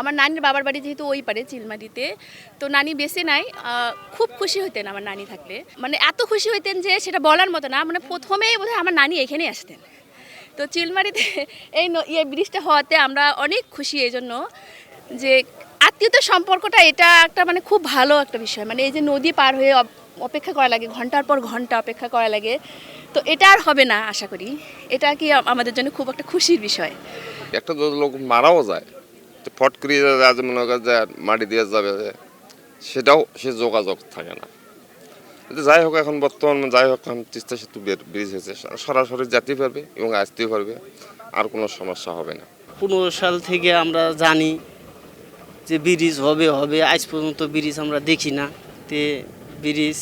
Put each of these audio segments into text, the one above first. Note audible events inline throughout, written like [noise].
আমার নানির বাবার বাড়ি যেহেতু ওই পারে চিলমারিতে তো নানি বেঁচে নাই খুব খুশি হতেন আমার নানি থাকলে। মানে এত খুশি হইতেন যে সেটা বলার মতো না মানে প্রথমেই বোধহয় আমার নানি এখানেই আসতেন। তো চিলমারিতে [laughs] এই ইয়ে ব্রিজটা হওয়াতে আমরা অনেক খুশি এই জন্য যে আত্মীয়তার সম্পর্কটা এটা একটা মানে খুব ভালো একটা বিষয়। মানে এই যে নদী পার হয়ে অপেক্ষা করা লাগে, ঘণ্টার পর ঘণ্টা অপেক্ষা করা লাগে, তো এটা আর হবে না আশা করি। এটা কি আমাদের জন্য খুব একটা খুশির বিষয়। একটা লোক মারাও যায়। ফট করে আজ মনে করে যে মাটি দিয়ে যাবে সেটাও সে যোগাযোগ থাকে না। যাই হোক, এখন বর্তমান যাই হোক, এখন তিস্তা সেতু ব্রিজ হয়েছে। সরাসরি যেতে পারবে এবং আসতেও পারবে, আর কোনো সমস্যা হবে না। পনেরো সাল থেকে আমরা জানি যে ব্রিজ হবে হবে। আজ পর্যন্ত ব্রিজ আমরা দেখি না। তে ব্রিজ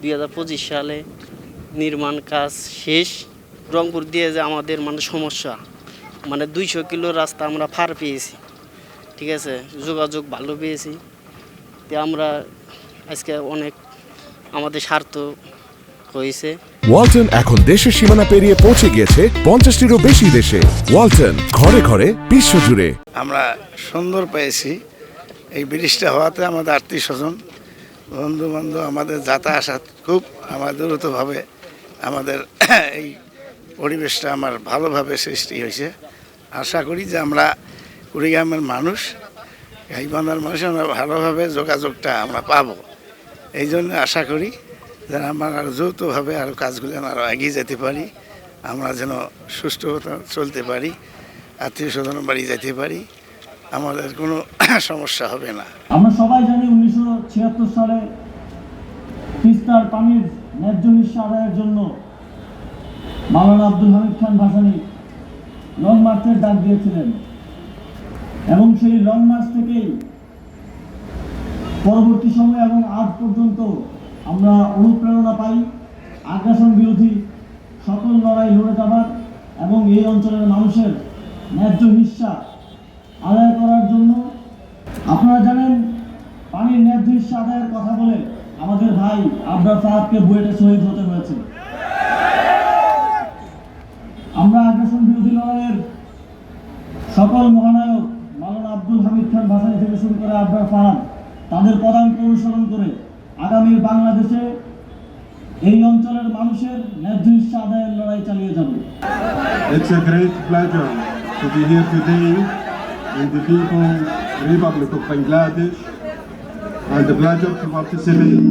দুই হাজার পঁচিশ সালে নির্মাণ কাজ শেষ। রংপুর দিয়ে যে আমাদের মানে সমস্যা মানে দুইশো কিলো রাস্তা আমরা ফার পেয়েছি। ঠিক আছে? যোগাযোগ ভালো পেয়েছি। তো আমরা আজকে অনেক আমাদের স্বার্থ হয়েছে। ওয়ালটন এখন দেশের সীমানা পেরিয়ে পৌঁছে গিয়েছে পঞ্চাশটিরও বেশি দেশে। ওয়ালটন ঘরে ঘরে বিশ্ব জুড়ে আমরা সুন্দর পেয়েছি। এই ব্রিজটা হওয়াতে আমাদের আত্মীয় স্বজন বন্ধু বান্ধব আমাদের যাতায়াত খুব আমার দ্রুতভাবে আমাদের এই পরিবেশটা আমার ভালোভাবে সৃষ্টি হয়েছে। আশা করি যে আমরা কুড়িগ্রামের মানুষ গাইবান্ধার মানুষ আমরা ভালোভাবে যোগাযোগটা আমরা পাব। এই জন্য আশা করি যেন আমরা আরও যৌথভাবে আরও কাজগুলো আরও এগিয়ে যেতে পারি, আমরা যেন সুষ্ঠুভাবে চলতে পারি, আত্মীয় স্বজন বাড়ি যেতে পারি, আমাদের কোনো [clears throat] সমস্যা হবে না। আমরা সবাই জানি উনিশশো ছিয়াত্তর সালে তিস্তার পানির ন্যায্য হিস্সা আদায়ের জন্য মাওলানা আব্দুল হামিদ খান ভাসানী লং মার্চের ডাক দিয়েছিলেন। এবং সেই লং মার্চ থেকেই পরবর্তী সময় এবং আজ পর্যন্ত আমরা অনুপ্রেরণা পাই আগ্রাসন বিরোধী সকল লড়াই লড়ে যাবার এবং এই অঞ্চলের মানুষের ন্যায্য হিস্সা আদায় করার জন্য আপনারা জানেন, পানির ন্যায্য হিস্সা আদায়ের কথা বলে আমাদের ভাই আবরার ফাহাদকে বুয়েটে শহীদ হতে হয়েছে। আমরা আগ্রাসন বিরোধী লড়াইয়ের সকল মহানায়ক আব্দুল হামিদ থেকে শুরু করে আবরার ফাহাদ তাদের পদাঙ্ক অনুসরণ করে আগামী বাংলাদেশে এই অঞ্চলের মানুষের ন্যায্য হিস্সা আদায়ের লড়াই চালিয়ে যাব It's a great pleasure to be here today in the People's Republic of Bangladesh and the pleasure to participate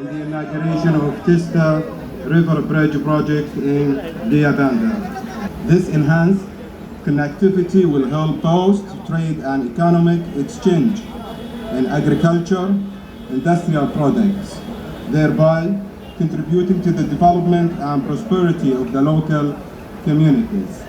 in the inauguration of Tista River Bridge project in Diabanda. This enhanced connectivity will help boost trade and economic exchange in agriculture, industrial products, thereby contributing to the development and prosperity of the local communities.